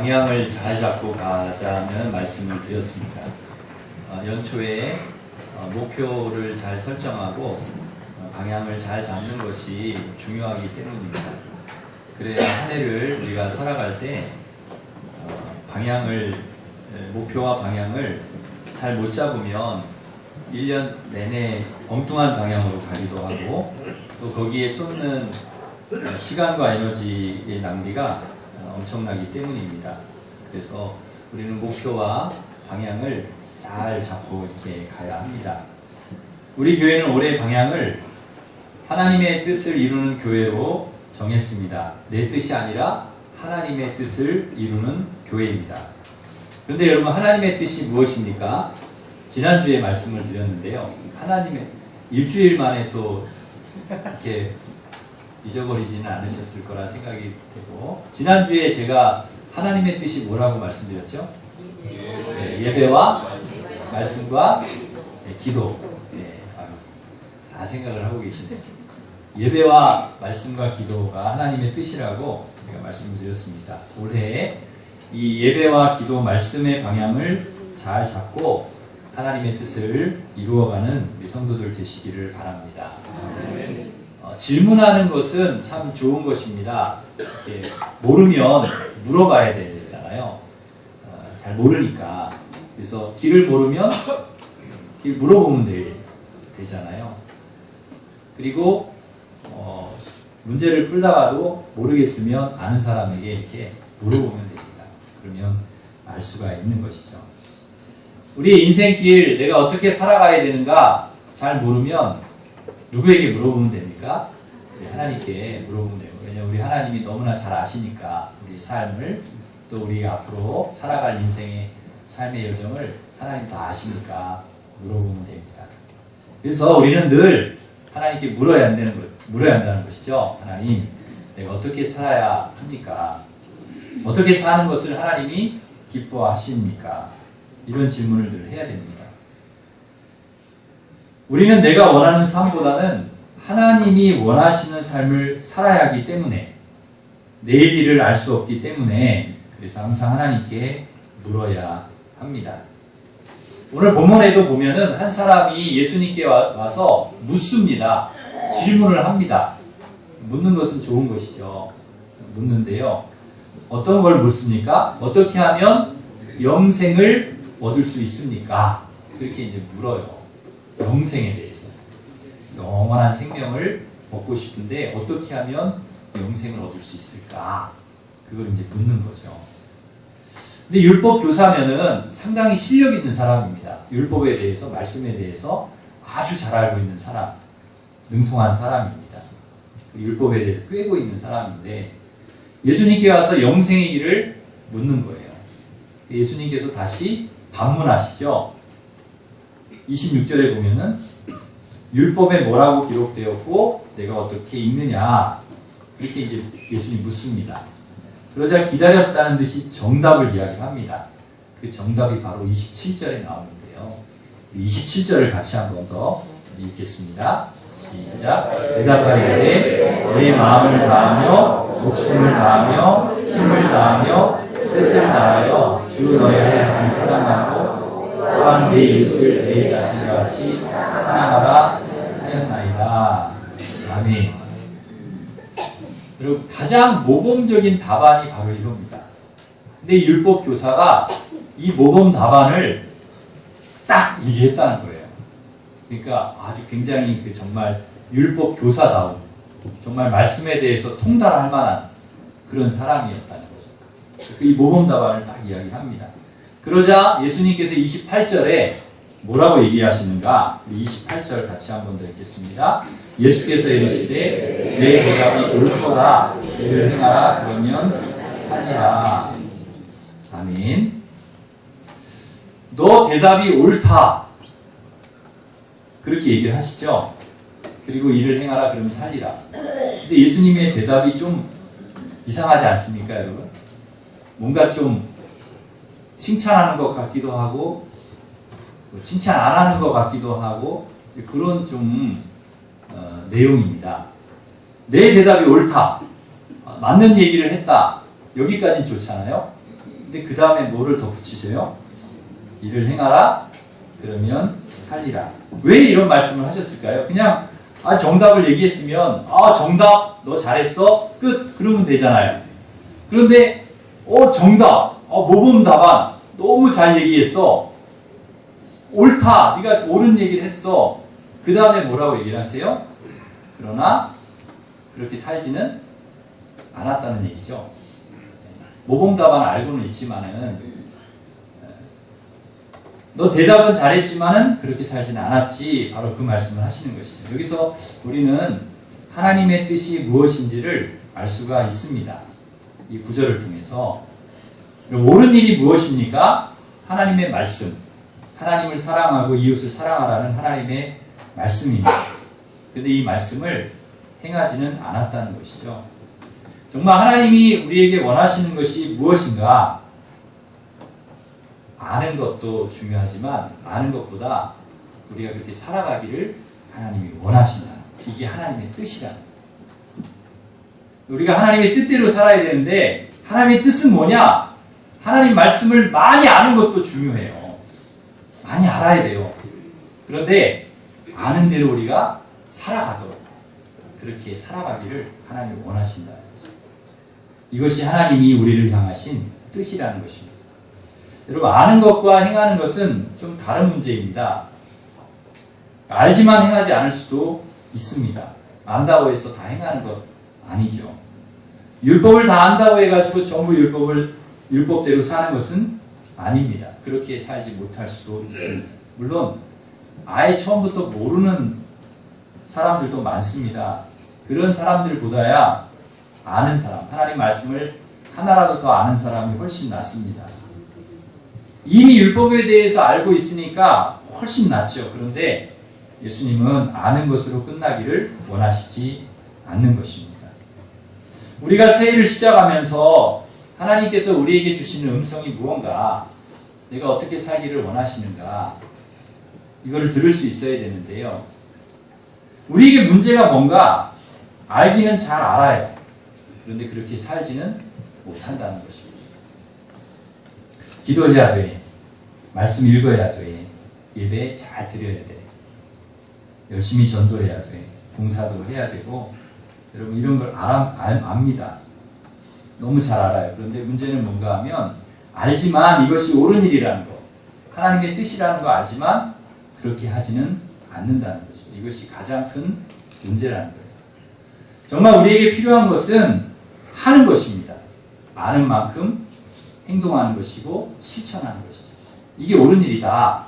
방향을 잘 잡고 가자는 말씀을 드렸습니다. 어, 연초에 어, 목표를 잘 설정하고 어, 방향을 잘 잡는 것이 중요하기 때문입니다. 그래야 한 해를 우리가 살아갈 때 어, 방향을 에, 목표와 방향을 잘 못 잡으면 1년 내내 엉뚱한 방향으로 가기도 하고 또 거기에 쏟는 어, 시간과 에너지의 낭비가 어, 엄청나기 때문입니다. 그래서 우리는 목표와 방향을 잘 잡고 이렇게 가야 합니다. 우리 교회는 올해 방향을 하나님의 뜻을 이루는 교회로 정했습니다. 내 뜻이 아니라 하나님의 뜻을 이루는 교회입니다. 그런데 여러분 하나님의 뜻이 무엇입니까? 지난주에 말씀을 드렸는데요. 하나님의 일주일 만에 또 이렇게 잊어버리지는 않으셨을 거라 생각이 되고 지난주에 제가 하나님의 뜻이 뭐라고 말씀드렸죠? 네, 예배와 말씀과 네, 기도 네, 다 생각을 하고 계시네요. 예배와 말씀과 기도가 하나님의 뜻이라고 제가 말씀드렸습니다. 올해 이 예배와 기도 말씀의 방향을 잘 잡고 하나님의 뜻을 이루어가는 우리 성도들 되시기를 바랍니다. 어, 질문하는 것은 참 좋은 것입니다. 이렇게 모르면 물어봐야 되잖아요. 어, 잘 모르니까. 그래서 길을 모르면 길 물어보면 되, 되잖아요. 그리고 어, 문제를 풀다가도 모르겠으면 아는 사람에게 이렇게 물어보면 됩니다. 그러면 알 수가 있는 것이죠. 우리의 인생길 내가 어떻게 살아가야 되는가 잘 모르면 누구에게 물어보면 됩니까? 하나님께 물어보면 되고 왜냐하면 우리 하나님이 너무나 잘 아시니까 우리 삶을 또 우리 앞으로 살아갈 인생의 삶의 여정을 하나님 다 아시니까 물어보면 됩니다. 그래서 우리는 늘 하나님께 물어야 한다는 것, 물어야 한다는 것이죠. 하나님, 내가 어떻게 살아야 합니까? 어떻게 사는 것을 하나님이 기뻐하십니까? 이런 질문을 늘 해야 됩니다. 우리는 내가 원하는 삶보다는 하나님이 원하시는 삶을 살아야 하기 때문에 내일 일을 알 수 없기 때문에 그래서 항상 하나님께 물어야 합니다. 오늘 본문에도 보면은 한 사람이 예수님께 와, 서 묻습니다. 질문을 합니다. 묻는 것은 좋은 것이죠. 묻는데요. 어떤 걸 묻습니까? 어떻게 하면 영생을 얻을 수 있습니까? 그렇게 이제 물어요. 영생에 대해서. 영원한 생명을 얻고 싶은데 어떻게 하면 영생을 얻을 수 있을까? 그걸 이제 묻는 거죠. 근데 율법 교사면은 상당히 실력 있는 사람입니다. 율법에 대해서, 말씀에 대해서 아주 잘 알고 있는 사람, 능통한 사람입니다. 그 율법에 대해서 꿰고 있는 사람인데 예수님께 와서 영생의 길을 묻는 거예요. 예수님께서 다시 반문하시죠. 26절에 보면은 율법에 뭐라고 기록되었고 내가 어떻게 읽느냐 이렇게 이제 예수님 묻습니다. 그러자 기다렸다는 듯이 정답을 이야기합니다. 그 정답이 바로 27절에 나오는데요. 27절을 같이 한 번 더 읽겠습니다. 시작. 대답하리되 내 마음을 다하며 목숨을 다하며 힘을 다하며 뜻을 다하여 주 너의 내 이웃을 내 자신과 같이 사랑하라 하였나이다. 아멘. 그리고 가장 모범적인 답안이 바로 이겁니다. 근데 율법 교사가 이 모범 답안을 딱 얘기했다는 거예요. 그러니까 아주 굉장히 그 정말 율법 교사다운 정말 말씀에 대해서 통달할 만한 그런 사람이었다는 거죠. 이 모범 답안을 딱 이야기합니다. 그러자 예수님께서 28절에 뭐라고 얘기하시는가? 28절 같이 한번 더 읽겠습니다. 예수께서 이르시되 내 대답이 옳도다 이를 행하라 그러면 살리라. 아멘. 너 대답이 옳다. 그렇게 얘기를 하시죠. 그리고 일을 행하라 그러면 살리라. 근데 예수님의 대답이 좀 이상하지 않습니까, 여러분? 뭔가 좀 칭찬하는 것 같기도 하고 뭐 칭찬 안 하는 것 같기도 하고 그런 좀 어, 내용입니다. 내 대답이 옳다. 어, 맞는 얘기를 했다. 여기까지는 좋잖아요. 근데 그 다음에 뭐를 더 붙이세요? 일을 행하라. 그러면 살리라. 왜 이런 말씀을 하셨을까요? 그냥 아 정답을 얘기했으면 아 정답 너 잘했어 끝 그러면 되잖아요. 그런데 어 정답 어 모범 답안 너무 잘 얘기했어 옳다 네가 옳은 얘기를 했어 그 다음에 뭐라고 얘기를 하세요? 그러나 그렇게 살지는 않았다는 얘기죠. 모범 답안 알고는 있지만은 너 대답은 잘했지만은 그렇게 살지는 않았지. 바로 그 말씀을 하시는 것이죠. 여기서 우리는 하나님의 뜻이 무엇인지를 알 수가 있습니다. 이 구절을 통해서 옳은 일이 무엇입니까? 하나님의 말씀. 하나님을 사랑하고 이웃을 사랑하라는 하나님의 말씀입니다. 그런데 이 말씀을 행하지는 않았다는 것이죠. 정말 하나님이 우리에게 원하시는 것이 무엇인가? 아는 것도 중요하지만 아는 것보다 우리가 그렇게 살아가기를 하나님이 원하신다. 이게 하나님의 뜻이라. 우리가 하나님의 뜻대로 살아야 되는데 하나님의 뜻은 뭐냐? 하나님 말씀을 많이 아는 것도 중요해요. 많이 알아야 돼요. 그런데 아는 대로 우리가 살아가도록 그렇게 살아가기를 하나님이 원하신다. 이것이 하나님이 우리를 향하신 뜻이라는 것입니다. 여러분 아는 것과 행하는 것은 좀 다른 문제입니다. 알지만 행하지 않을 수도 있습니다. 안다고 해서 다 행하는 것 아니죠. 율법을 다 안다고 해가지고 전부 율법을 율법대로 사는 것은 아닙니다. 그렇게 살지 못할 수도 있습니다. 물론 아예 처음부터 모르는 사람들도 많습니다. 그런 사람들보다야 아는 사람, 하나님 말씀을 하나라도 더 아는 사람이 훨씬 낫습니다. 이미 율법에 대해서 알고 있으니까 훨씬 낫죠. 그런데 예수님은 아는 것으로 끝나기를 원하시지 않는 것입니다. 우리가 새해를 시작하면서 하나님께서 우리에게 주시는 음성이 무언가, 내가 어떻게 살기를 원하시는가, 이거를 들을 수 있어야 되는데요. 우리에게 문제가 뭔가 알기는 잘 알아요. 그런데 그렇게 살지는 못한다는 것입니다. 기도해야 돼. 말씀 읽어야 돼. 예배 잘 드려야 돼. 열심히 전도해야 돼. 봉사도 해야 되고, 여러분 이런 걸 알아, 알, 압니다. 너무 잘 알아요. 그런데 문제는 뭔가 하면, 알지만 이것이 옳은 일이라는 거, 하나님의 뜻이라는 거 알지만, 그렇게 하지는 않는다는 것이죠. 이것이 가장 큰 문제라는 거예요. 정말 우리에게 필요한 것은 하는 것입니다. 아는 만큼 행동하는 것이고 실천하는 것이죠. 이게 옳은 일이다.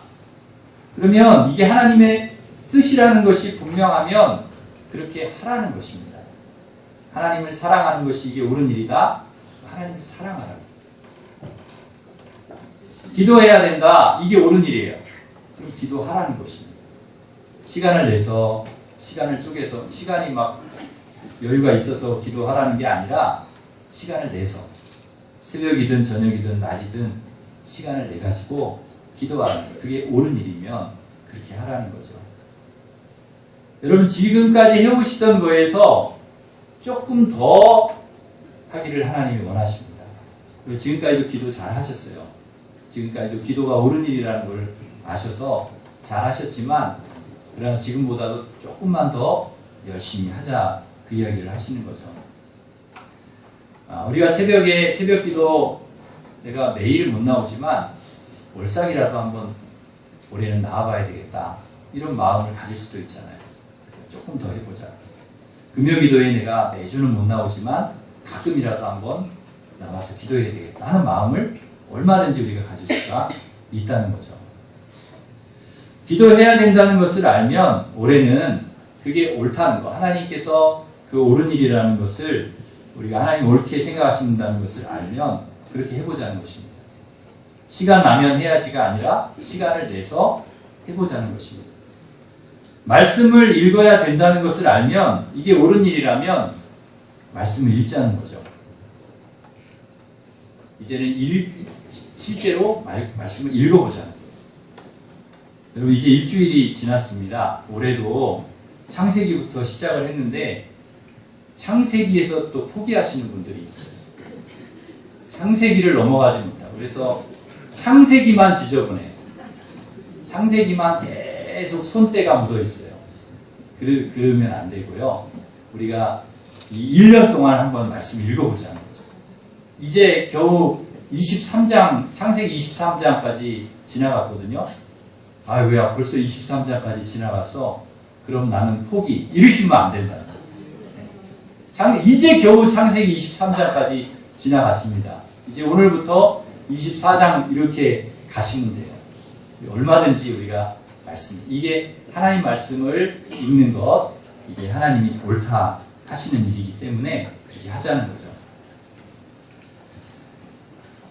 그러면 이게 하나님의 뜻이라는 것이 분명하면 그렇게 하라는 것입니다. 하나님을 사랑하는 것이 이게 옳은 일이다. 하나님을 사랑하라. 기도해야 된다. 이게 옳은 일이에요. 그럼 기도하라는 것입니다. 시간을 내서 시간을 쪼개서 시간이 막 여유가 있어서 기도하라는 게 아니라 시간을 내서 새벽이든 저녁이든 낮이든 시간을 내 가지고 기도하는. 그게 옳은 일이면 그렇게 하라는 거죠. 여러분 지금까지 해오시던 거에서 조금 더 하기를 하나님이 원하십니다. 그리고 지금까지도 기도 잘 하셨어요. 지금까지도 기도가 옳은 일이라는 걸 아셔서 잘 하셨지만 그러나 지금보다도 조금만 더 열심히 하자 그 이야기를 하시는 거죠. 아, 우리가 새벽에 새벽 기도 내가 매일 못 나오지만 월삭이라도 한번 올해는 나와봐야 되겠다 이런 마음을 가질 수도 있잖아요. 조금 더 해보자. 금요 기도에 내가 매주는 못 나오지만 가끔이라도 한번 나와서 기도해야 되겠다 하는 마음을 얼마든지 우리가 가질 수가 있다는 거죠. 기도해야 된다는 것을 알면 올해는 그게 옳다는 거. 하나님께서 그 옳은 일이라는 것을 우리가 하나님 옳게 생각하신다는 것을 알면 그렇게 해보자는 것입니다. 시간 나면 해야지가 아니라 시간을 내서 해보자는 것입니다. 말씀을 읽어야 된다는 것을 알면 이게 옳은 일이라면 말씀을 읽자는 거죠. 이제는 일, 실제로 말, 말씀을 읽어보자는 거예요. 여러분 이제 일주일이 지났습니다. 올해도 창세기부터 시작을 했는데 창세기에서 또 포기하시는 분들이 있어요. 창세기를 넘어가지 못하고 그래서 창세기만 지저분해. 창세기만 계속 손때가 묻어 있어요. 그러, 그러면 안 되고요. 우리가 이 1년 동안 한번 말씀 읽어보자는 거죠. 이제 겨우 23장, 창세기 23장까지 지나갔거든요. 아, 왜 벌써 23장까지 지나갔어? 그럼 나는 포기. 이러시면 안 된다는 거죠. 창, 이제 겨우 창세기 23장까지 지나갔습니다. 이제 오늘부터 24장 이렇게 가시면 돼요. 얼마든지 우리가 말씀, 이게 하나님 말씀을 읽는 것, 이게 하나님이 옳다 하시는 일이기 때문에 그렇게 하자는 거죠.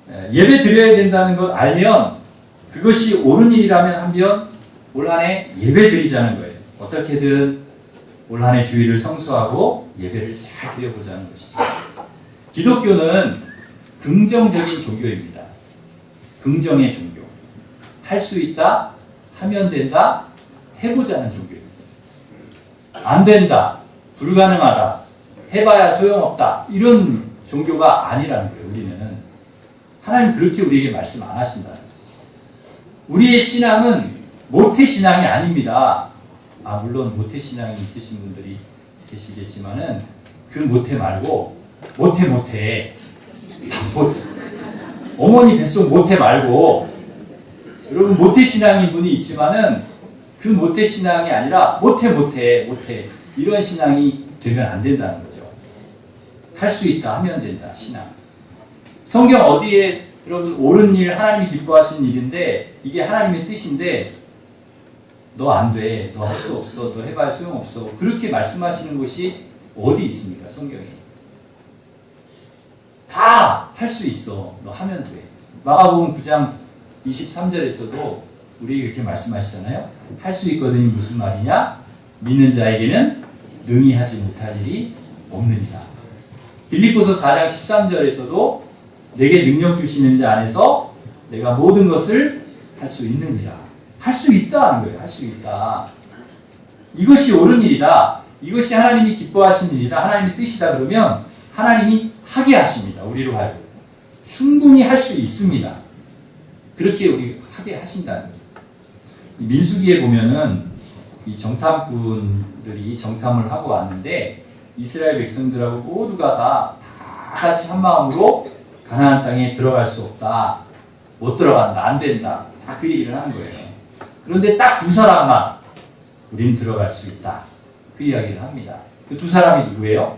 에, 예배 드려야 된다는 걸 알면 그것이 옳은 일이라면 한편 올 한해 예배 드리자는 거예요. 어떻게든 올 한해 주일을 성수하고 예배를 잘 드려보자는 것이죠. 기독교는 긍정적인 종교입니다. 긍정의 종교. 할 수 있다, 하면 된다, 해보자는 종교입니다. 안 된다, 불가능하다, 해봐야 소용없다, 이런 종교가 아니라는 거예요, 우리는. 하나님 그렇게 우리에게 말씀 안 하신다. 우리의 신앙은 모태 신앙이 아닙니다. 아, 물론 모태 신앙이 있으신 분들이 계시겠지만은 그 모태 말고, 모태 모태. 못, 어머니 뱃속 모태 말고, 여러분 모태 신앙인 분이 있지만은 그 모태 신앙이 아니라 모태 모태 모태 이런 신앙이 되면 안 된다는 거죠. 할 수 있다 하면 된다 신앙. 성경 어디에 여러분 옳은 일 하나님이 기뻐하시는 일인데 이게 하나님의 뜻인데 너 안 돼, 너 할 수 없어, 너 해봐야 소용 없어 그렇게 말씀하시는 곳이 어디 있습니까 성경에? 다 할 수 있어, 너 하면 돼. 마가복음 9장 23절에서도 우리에게 이렇게 말씀하시잖아요. 할 수 있거든이 무슨 말이냐? 믿는 자에게는 능히 하지 못할 일이 없느니라. 빌립보서 4장 13절에서도 내게 능력 주시는 자 안에서 내가 모든 것을 할 수 있느니라. 할 수 있다는 거예요. 할 수 있다. 이것이 옳은 일이다. 이것이 하나님이 기뻐하시는 일이다. 하나님의 뜻이다. 그러면 하나님이 하게 하십니다. 우리로 하여금. 충분히 할 수 있습니다. 그렇게 우리 하게 하신다는 거죠. 민수기에 보면은 이 정탐꾼들이 정탐을 하고 왔는데 이스라엘 백성들하고 모두가 다, 다 같이 한 마음으로 가나안 땅에 들어갈 수 없다. 못 들어간다. 안 된다. 다 그 얘기를 하는 거예요. 그런데 딱 두 사람만 우린 들어갈 수 있다. 그 이야기를 합니다. 그 두 사람이 누구예요?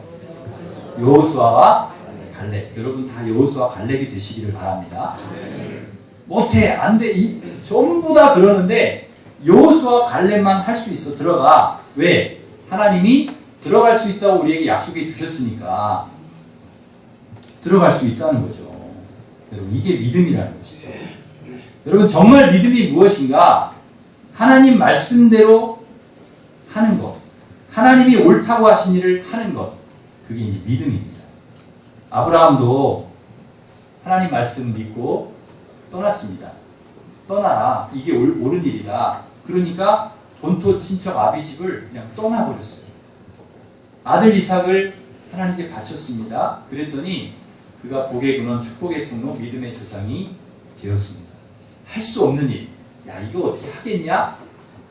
여호수아와 갈렙. 여러분 다 여호수아 갈렙이 되시기를 바랍니다. 못해 안돼. 이 전부 다 그러는데 여호수아 갈렙만 할 수 있어. 들어가. 왜? 하나님이 들어갈 수 있다고 우리에게 약속해 주셨으니까 들어갈 수 있다는 거죠. 여러분 이게 믿음이라는 것이죠. 여러분 정말 믿음이 무엇인가? 하나님 말씀대로 하는 것. 하나님이 옳다고 하신 일을 하는 것. 그게 이제 믿음입니다. 아브라함도 하나님 말씀 믿고 떠났습니다. 떠나라. 이게 옳, 옳은 일이다. 그러니까 본토 친척 아비 집을 그냥 떠나버렸어요. 아들 이삭을 하나님께 바쳤습니다. 그랬더니 그가 복의 근원, 축복의 통로, 믿음의 조상이 되었습니다. 할 수 없는 일. 야, 이거 어떻게 하겠냐?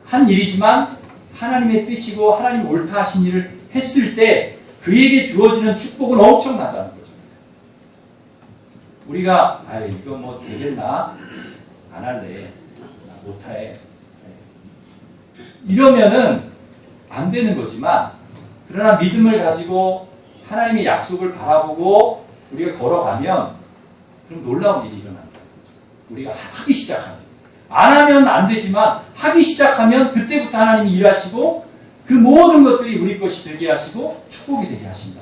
한 일이지만 하나님의 뜻이고 하나님 옳다 하신 일을 했을 때 그에게 주어지는 축복은 엄청나다는 거죠. 우리가 아 이거 뭐 되겠나 안 할래 나 못해 이러면은 안 되는 거지만 그러나 믿음을 가지고 하나님의 약속을 바라보고 우리가 걸어가면 그럼 놀라운 일이 일어난다. 우리가 하기 시작하면 안 하면 안 되지만 하기 시작하면 그때부터 하나님이 일하시고 그 모든 것들이 우리 것이 되게 하시고 축복이 되게 하신다.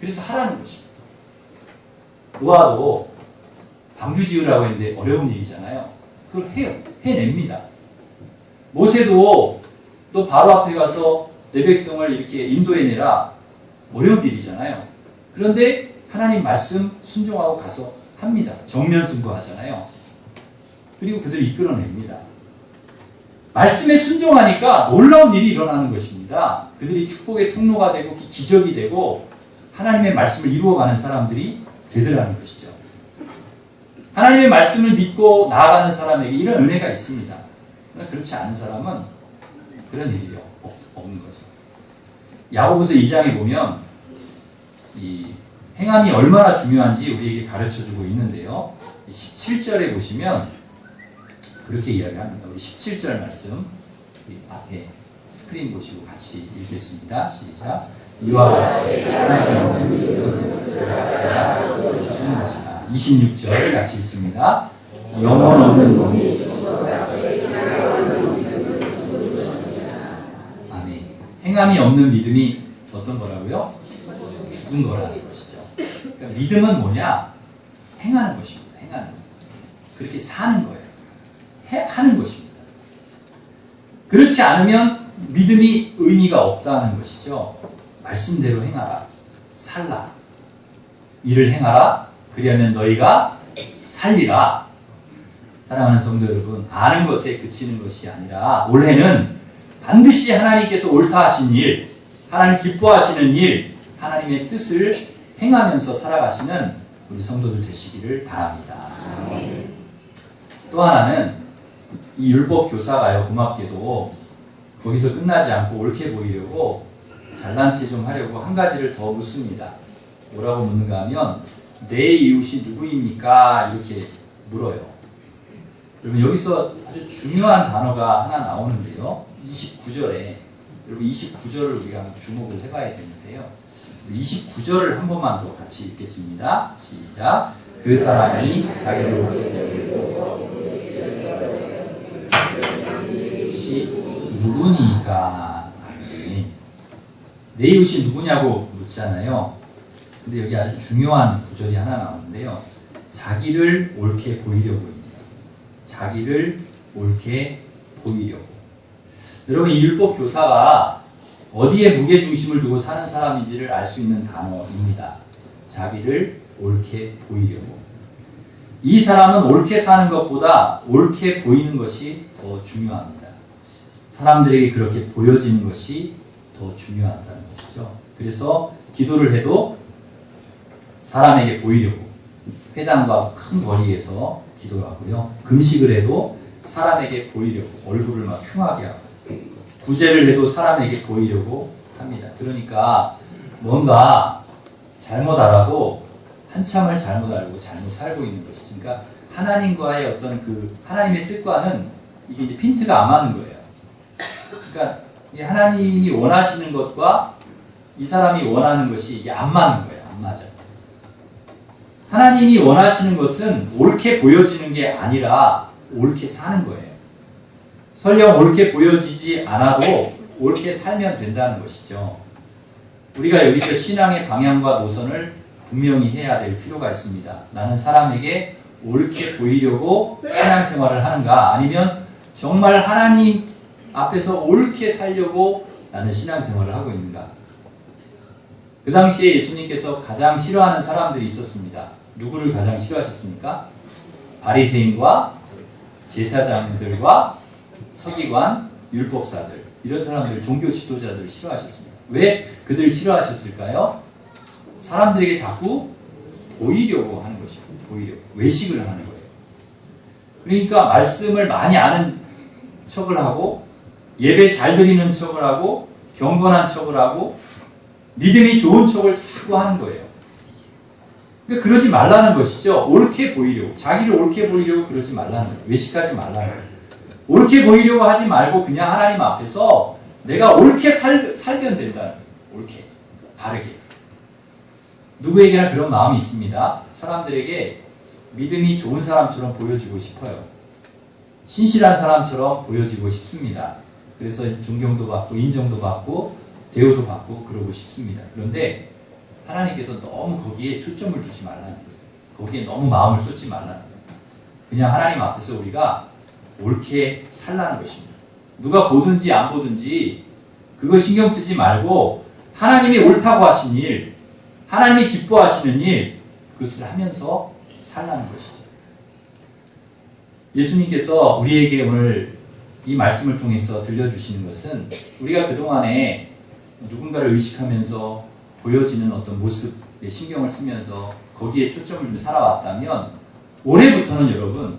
그래서 하라는 것입니다. 노아도 방주 지으라고 했는데 어려운 일이잖아요. 그걸 해요. 해냅니다. 모세도 또 바로 앞에 가서 내 백성을 이렇게 인도해내라. 어려운 일이잖아요. 그런데 하나님 말씀 순종하고 가서 합니다. 정면 승부하잖아요. 그리고 그들을 이끌어냅니다. 말씀에 순종하니까 놀라운 일이 일어나는 것입니다. 그들이 축복의 통로가 되고 기적이 되고 하나님의 말씀을 이루어가는 사람들이 되더라는 것이죠. 하나님의 말씀을 믿고 나아가는 사람에게 이런 은혜가 있습니다. 그렇지 않은 사람은 그런 일이 없, 없는 거죠. 야고보서 2장에 보면 이 행함이 얼마나 중요한지 우리에게 가르쳐 주고 있는데요. 17절에 보시면 그렇게 이야기합니다. 우리 17절 말씀 앞에 스크린 보시고 같이 읽겠습니다. 시작. 이와 같이 하나님의 믿음은 죽는 것이다. 26절 같이 읽습니다. 영혼 없는 놈이 아멘. 행함이 없는 믿음이 어떤 거라고요? 죽은 거라는 것이죠. 그러니까 믿음은 뭐냐? 행하는 것입니다. 행하는 것. 그렇게 사는 거예요. 해, 하는 것입니다. 그렇지 않으면 믿음이 의미가 없다는 것이죠. 말씀대로 행하라. 살라. 일을 행하라. 그리하면 너희가 살리라. 사랑하는 성도 여러분, 아는 것에 그치는 것이 아니라 올해는 반드시 하나님께서 옳다 하신 일, 하나님 기뻐하시는 일, 하나님의 뜻을 행하면서 살아가시는 우리 성도들 되시기를 바랍니다. 또 하나는 이 율법 교사가요 고맙게도 거기서 끝나지 않고 옳게 보이려고 잘난 체 좀 하려고 한 가지를 더 묻습니다. 뭐라고 묻는가 하면 내 이웃이 누구입니까? 이렇게 물어요. 여러분 여기서 아주 중요한 단어가 하나 나오는데요. 29절에 여러분 29절을 우리가 주목을 해봐야 되는데요. 29절을 한 번만 더 같이 읽겠습니다. 시작. 그 사람이 자기를 누구니까. 내 이웃이 누구냐고 묻잖아요. 근데 여기 아주 중요한 구절이 하나 나오는데요. 자기를 옳게 보이려고입니다. 자기를 옳게 보이려고. 여러분 이 율법 교사가 어디에 무게 중심을 두고 사는 사람인지를 알 수 있는 단어입니다. 자기를 옳게 보이려고. 이 사람은 옳게 사는 것보다 옳게 보이는 것이 더 중요합니다. 사람들에게 그렇게 보여지는 것이 더 중요하다는 것이죠. 그래서 기도를 해도 사람에게 보이려고 회당과 큰 거리에서 기도를 하고요. 금식을 해도 사람에게 보이려고 얼굴을 막 흉하게 하고 구제를 해도 사람에게 보이려고 합니다. 그러니까 뭔가 잘못 알아도 한참을 잘못 알고 잘못 살고 있는 것이죠. 그러니까 하나님과의 어떤 그 하나님의 뜻과는 이게 이제 핀트가 안 맞는 거예요. 그러니까 이 하나님이 원하시는 것과 이 사람이 원하는 것이 이게 안 맞는 거예요. 안 맞아. 하나님이 원하시는 것은 옳게 보여지는 게 아니라 옳게 사는 거예요. 설령 옳게 보여지지 않아도 옳게 살면 된다는 것이죠. 우리가 여기서 신앙의 방향과 노선을 분명히 해야 될 필요가 있습니다. 나는 사람에게 옳게 보이려고 신앙생활을 하는가 아니면 정말 하나님 앞에서 옳게 살려고 나는 신앙생활을 하고 있는가? 그 당시에 예수님께서 가장 싫어하는 사람들이 있었습니다. 누구를 가장 싫어하셨습니까? 바리새인과 제사장들과 서기관, 율법사들 이런 사람들 종교 지도자들을 싫어하셨습니다. 왜 그들을 싫어하셨을까요? 사람들에게 자꾸 보이려고 하는 것이고 보이려고 외식을 하는 거예요. 그러니까 말씀을 많이 아는 척을 하고 예배 잘 드리는 척을 하고 경건한 척을 하고 믿음이 좋은 척을 자꾸 하는 거예요. 그러니까 그러지 말라는 것이죠. 옳게 보이려고 자기를 옳게 보이려고 그러지 말라는 거예요. 외식하지 말라는 거예요. 옳게 보이려고 하지 말고 그냥 하나님 앞에서 내가 옳게 살, 살면 된다는 거예요. 옳게 바르게 누구에게나 그런 마음이 있습니다. 사람들에게 믿음이 좋은 사람처럼 보여지고 싶어요. 신실한 사람처럼 보여지고 싶습니다. 그래서 존경도 받고 인정도 받고 대우도 받고 그러고 싶습니다. 그런데 하나님께서 너무 거기에 초점을 두지 말라는 거예요. 거기에 너무 마음을 쏟지 말라는 거예요. 그냥 하나님 앞에서 우리가 옳게 살라는 것입니다. 누가 보든지 안 보든지 그거 신경 쓰지 말고 하나님이 옳다고 하신 일, 하나님이 기뻐하시는 일, 그것을 하면서 살라는 것이죠. 예수님께서 우리에게 오늘 이 말씀을 통해서 들려주시는 것은 우리가 그동안에 누군가를 의식하면서 보여지는 어떤 모습에 신경을 쓰면서 거기에 초점을 좀 살아왔다면 올해부터는 여러분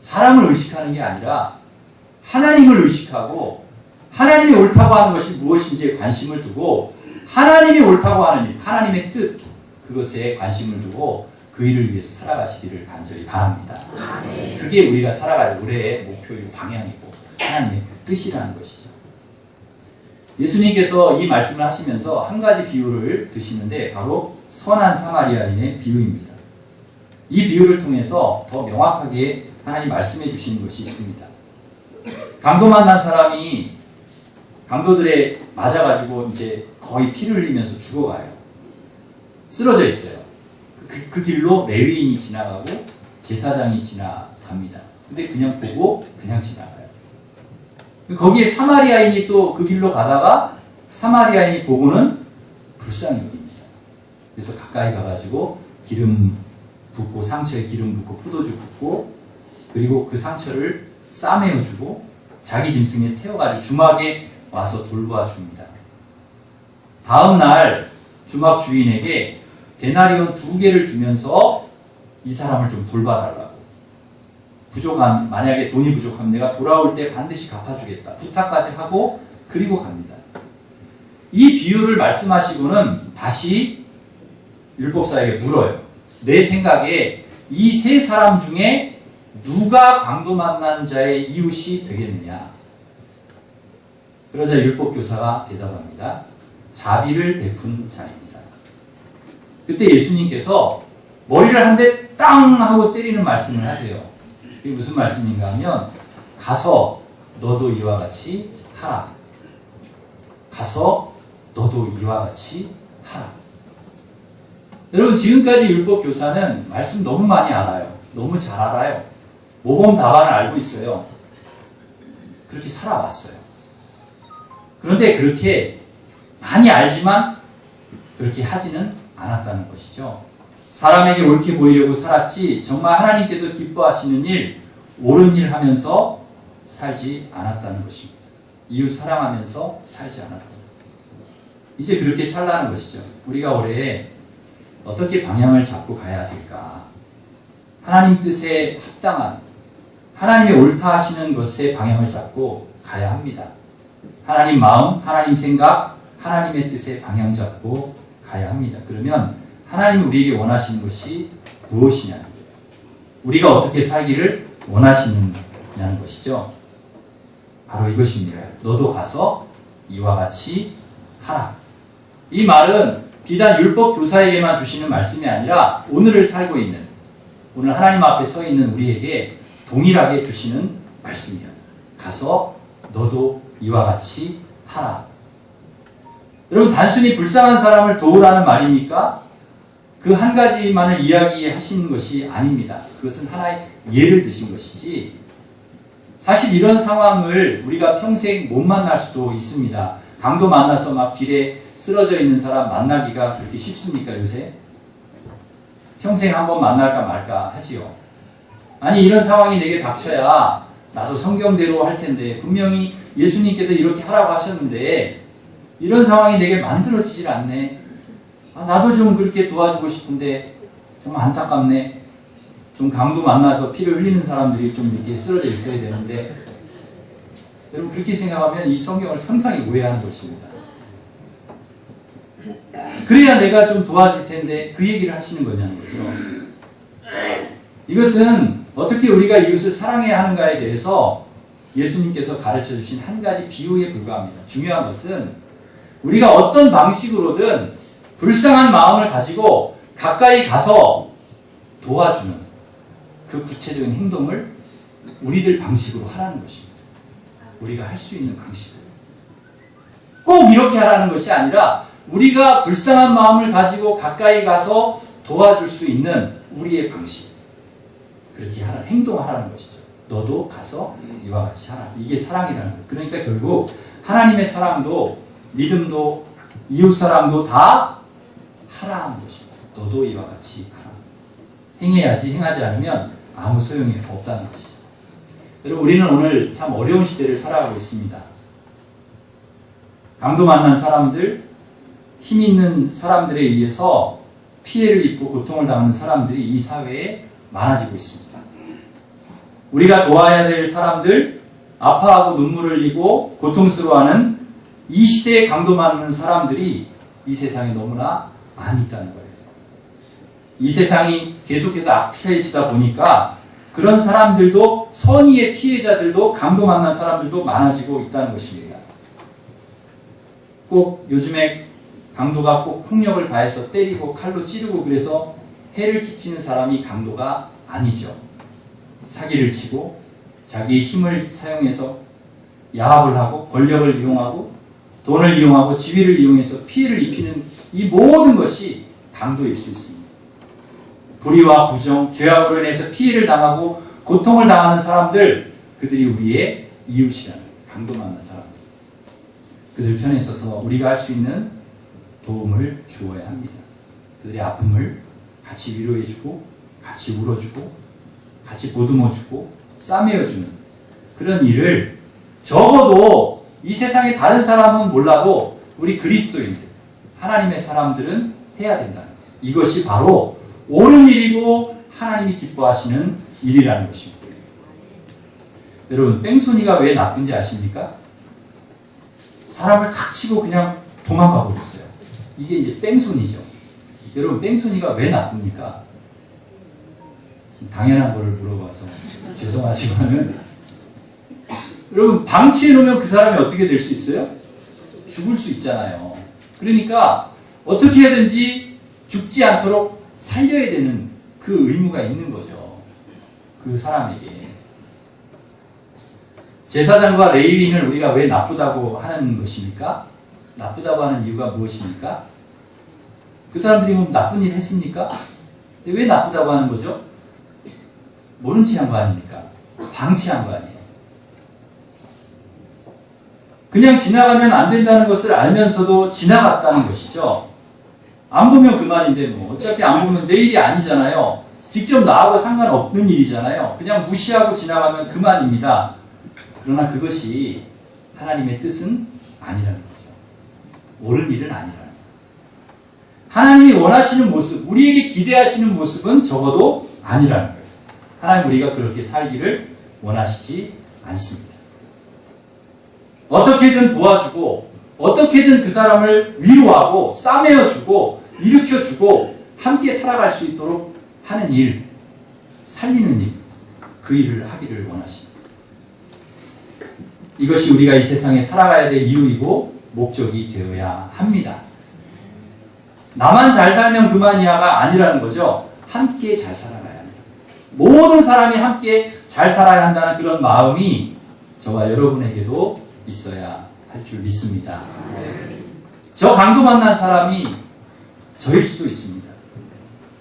사람을 의식하는 게 아니라 하나님을 의식하고 하나님이 옳다고 하는 것이 무엇인지에 관심을 두고 하나님이 옳다고 하는 일, 하나님의 뜻 그것에 관심을 두고 그 일을 위해서 살아가시기를 간절히 바랍니다. 그게 우리가 살아갈 올해의 목표이고 방향이고 하나님의 뜻이라는 것이죠. 예수님께서 이 말씀을 하시면서 한 가지 비유를 드시는데 바로 선한 사마리아인의 비유입니다. 이 비유를 통해서 더 명확하게 하나님 말씀해 주시는 것이 있습니다. 강도 만난 사람이 강도들에 맞아가지고 이제 거의 피를 흘리면서 죽어가요. 쓰러져 있어요. 그, 그 길로 레위인이 지나가고 제사장이 지나갑니다. 근데 그냥 보고 그냥 지나가요. 거기에 사마리아인이 또 그 길로 가다가 사마리아인이 보고는 불쌍히 여깁니다. 그래서 가까이 가가지고 기름 붓고 상처에 기름 붓고 포도주 붓고 그리고 그 상처를 싸매어 주고 자기 짐승에 태워가지고 주막에 와서 돌보아 줍니다. 다음 날 주막 주인에게 데나리온 두 개를 주면서 이 사람을 좀 돌봐달라고. 부족한 만약에 돈이 부족하면 내가 돌아올 때 반드시 갚아주겠다. 부탁까지 하고 그리고 갑니다. 이 비유를 말씀하시고는 다시 율법사에게 물어요. 내 생각에 이 세 사람 중에 누가 강도 만난 자의 이웃이 되겠느냐? 그러자 율법교사가 대답합니다. 자비를 베푼 자입니다. 그때 예수님께서 머리를 한 대 땅 하고 때리는 말씀을 하세요. 이게 무슨 말씀인가 하면 가서 너도 이와 같이 하라. 가서 너도 이와 같이 하라. 여러분 지금까지 율법 교사는 말씀 너무 많이 알아요. 너무 잘 알아요. 모범 답안을 알고 있어요. 그렇게 살아왔어요. 그런데 그렇게 많이 알지만 그렇게 하지는 않았다는 것이죠. 사람에게 옳게 보이려고 살았지 정말 하나님께서 기뻐하시는 일, 옳은 일 하면서 살지 않았다는 것입니다. 이웃 사랑하면서 살지 않았다. 이제 그렇게 살라는 것이죠. 우리가 올해 어떻게 방향을 잡고 가야 될까? 하나님 뜻에 합당한 하나님의 옳다 하시는 것에 방향을 잡고 가야 합니다. 하나님 마음, 하나님 생각, 하나님의 뜻에 방향 잡고 가야 합니다. 그러면 하나님이 우리에게 원하시는 것이 무엇이냐는 거예요. 우리가 어떻게 살기를 원하시느냐는 것이죠. 바로 이것입니다. 너도 가서 이와 같이 하라. 이 말은 비단 율법 교사에게만 주시는 말씀이 아니라 오늘을 살고 있는 오늘 하나님 앞에 서 있는 우리에게 동일하게 주시는 말씀이에요. 가서 너도 이와 같이 하라. 여러분 단순히 불쌍한 사람을 도우라는 말입니까? 그 한 가지만을 이야기하시는 것이 아닙니다. 그것은 하나의 예를 드신 것이지. 사실 이런 상황을 우리가 평생 못 만날 수도 있습니다. 강도 만나서 막 길에 쓰러져 있는 사람 만나기가 그렇게 쉽습니까, 요새? 평생 한번 만날까 말까 하지요. 아니, 이런 상황이 내게 닥쳐야 나도 성경대로 할 텐데, 분명히 예수님께서 이렇게 하라고 하셨는데, 이런 상황이 내게 만들어지질 않네. 아, 나도 좀 그렇게 도와주고 싶은데, 좀 안타깝네. 좀 강도 만나서 피를 흘리는 사람들이 좀 이렇게 쓰러져 있어야 되는데, 여러분 그렇게 생각하면 이 성경을 상당히 오해하는 것입니다. 그래야 내가 좀 도와줄 텐데 그 얘기를 하시는 거냐는 거죠. 이것은 어떻게 우리가 이웃을 사랑해야 하는가에 대해서 예수님께서 가르쳐 주신 한 가지 비유에 불과합니다. 중요한 것은 우리가 어떤 방식으로든 불쌍한 마음을 가지고 가까이 가서 도와주는 그 구체적인 행동을 우리들 방식으로 하라는 것입니다. 우리가 할 수 있는 방식으로. 꼭 이렇게 하라는 것이 아니라 우리가 불쌍한 마음을 가지고 가까이 가서 도와줄 수 있는 우리의 방식. 그렇게 하는, 행동하라는 것이죠. 너도 가서 이와 같이 하라. 이게 사랑이라는 거예요. 그러니까 결국 하나님의 사랑도 믿음도 이웃 사랑도 다 하라는 것입니다. 너도 이와 같이 하라. 행해야지 행하지 않으면 아무 소용이 없다는 것이죠. 여러분 우리는 오늘 참 어려운 시대를 살아가고 있습니다. 강도 만난 사람들, 힘 있는 사람들에 의해서 피해를 입고 고통을 당하는 사람들이 이 사회에 많아지고 있습니다. 우리가 도와야 될 사람들, 아파하고 눈물을 흘리고 고통스러워하는 이 시대에 강도 맞는 사람들이 이 세상에 너무나 많이 있다는 거예요. 이 세상이 계속해서 악해지다 보니까 그런 사람들도 선의의 피해자들도 강도 만난 사람들도 많아지고 있다는 것입니다. 꼭 요즘에 강도가 꼭 폭력을 가해서 때리고 칼로 찌르고 그래서 해를 끼치는 사람이 강도가 아니죠. 사기를 치고 자기의 힘을 사용해서 야합을 하고 권력을 이용하고 돈을 이용하고 지위를 이용해서 피해를 입히는 이 모든 것이 강도일 수 있습니다. 불의와 부정, 죄악으로 인해서 피해를 당하고 고통을 당하는 사람들, 그들이 우리의 이웃이라는 강도 만난 사람들. 그들 편에 서서 우리가 할 수 있는 도움을 주어야 합니다. 그들의 아픔을 같이 위로해주고, 같이 울어주고, 같이 보듬어주고, 싸매어주는 그런 일을 적어도 이 세상의 다른 사람은 몰라도 우리 그리스도인들, 하나님의 사람들은 해야 거예요. 이것이 바로 옳은 일이고 하나님이 기뻐하시는 일이라는 것입니다. 여러분, 뺑소니가 왜 나쁜지 아십니까? 사람을 탁 치고 그냥 도망가 버렸어요. 이게 이제 뺑소니죠. 여러분, 뺑소니가 왜 나쁩니까? 당연한 거를 물어봐서 죄송하지만은 여러분 방치해 놓으면 그 사람이 어떻게 될 수 있어요? 죽을 수 있잖아요. 그러니까 어떻게 해야든지 죽지 않도록 살려야 되는 그 의무가 있는 거죠. 그 사람에게. 제사장과 레위인을 우리가 왜 나쁘다고 하는 것입니까? 나쁘다고 하는 이유가 무엇입니까? 그 사람들이 뭐 나쁜 일 했습니까? 왜 나쁘다고 하는 거죠? 모른 체한 거 아닙니까? 방치한 거 아니에요. 그냥 지나가면 안 된다는 것을 알면서도 지나갔다는 것이죠. 안 보면 그만인데 뭐 어차피 안 보면 내 일이 아니잖아요. 직접 나하고 상관없는 일이잖아요. 그냥 무시하고 지나가면 그만입니다. 그러나 그것이 하나님의 뜻은 아니라는 거죠. 옳은 일은 아니라는. 하나님이 원하시는 모습, 우리에게 기대하시는 모습은 적어도 아니라는 거예요. 하나님 우리가 그렇게 살기를 원하시지 않습니다. 어떻게든 도와주고 어떻게든 그 사람을 위로하고 싸매어주고 일으켜주고 함께 살아갈 수 있도록 하는 일, 살리는 일, 그 일을 하기를 원하십니다. 이것이 우리가 이 세상에 살아가야 될 이유이고 목적이 되어야 합니다. 나만 잘 살면 그만이야가 아니라는 거죠. 함께 잘 살아가야 합니다. 모든 사람이 함께 잘 살아야 한다는 그런 마음이 저와 여러분에게도 있어야 할 줄 믿습니다. 저 강도 만난 사람이 저일 수도 있습니다.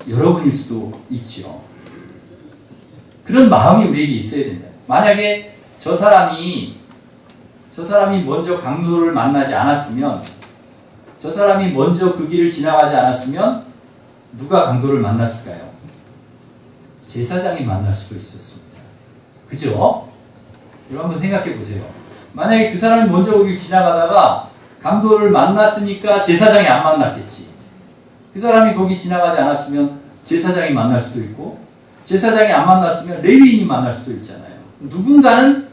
여러분일 수도 있죠. 그런 마음이 우리에게 있어야 된다. 만약에 저 사람이 저 사람이 먼저 강도를 만나지 않았으면 저 사람이 먼저 그 길을 지나가지 않았으면 누가 강도를 만났을까요? 제사장이 만날 수도 있었습니다. 그죠? 여러분 한번 생각해 보세요. 만약에 그 사람이 먼저 거길 지나가다가 강도를 만났으니까 제사장이 안 만났겠지. 그 사람이 거기 지나가지 않았으면 제사장이 만날 수도 있고 제사장이 안 만났으면 레위인이 만날 수도 있잖아요. 누군가는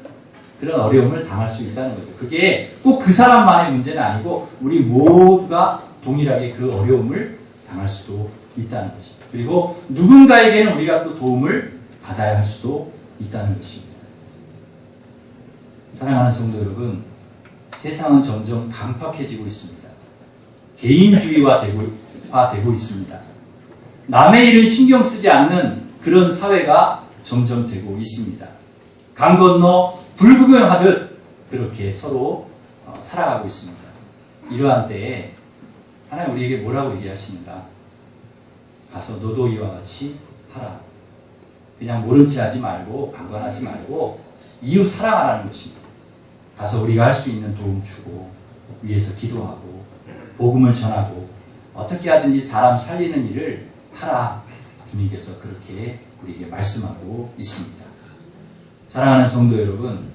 그런 어려움을 당할 수 있다는 거죠. 그게 꼭 그 사람만의 문제는 아니고 우리 모두가 동일하게 그 어려움을 당할 수도 있다는 것입니다. 그리고 누군가에게는 우리가 또 도움을 받아야 할 수도 있다는 것입니다. 사랑하는 성도 여러분, 세상은 점점 강팍해지고 있습니다. 개인주의화 되고, 되고 있습니다. 남의 일을 신경 쓰지 않는 그런 사회가 점점 되고 있습니다. 강 건너 불구경하듯 그렇게 서로 어, 살아가고 있습니다. 이러한 때에 하나님 우리에게 뭐라고 얘기하십니까? 가서 너도 이와 같이 하라. 그냥 모른 체 하지 말고 방관하지 말고 이웃 사랑하라는 것입니다. 가서 우리가 할 수 있는 도움 주고 위에서 기도하고 복음을 전하고 어떻게 하든지 사람 살리는 일을 하라. 주님께서 그렇게 우리에게 말씀하고 있습니다. 사랑하는 성도 여러분,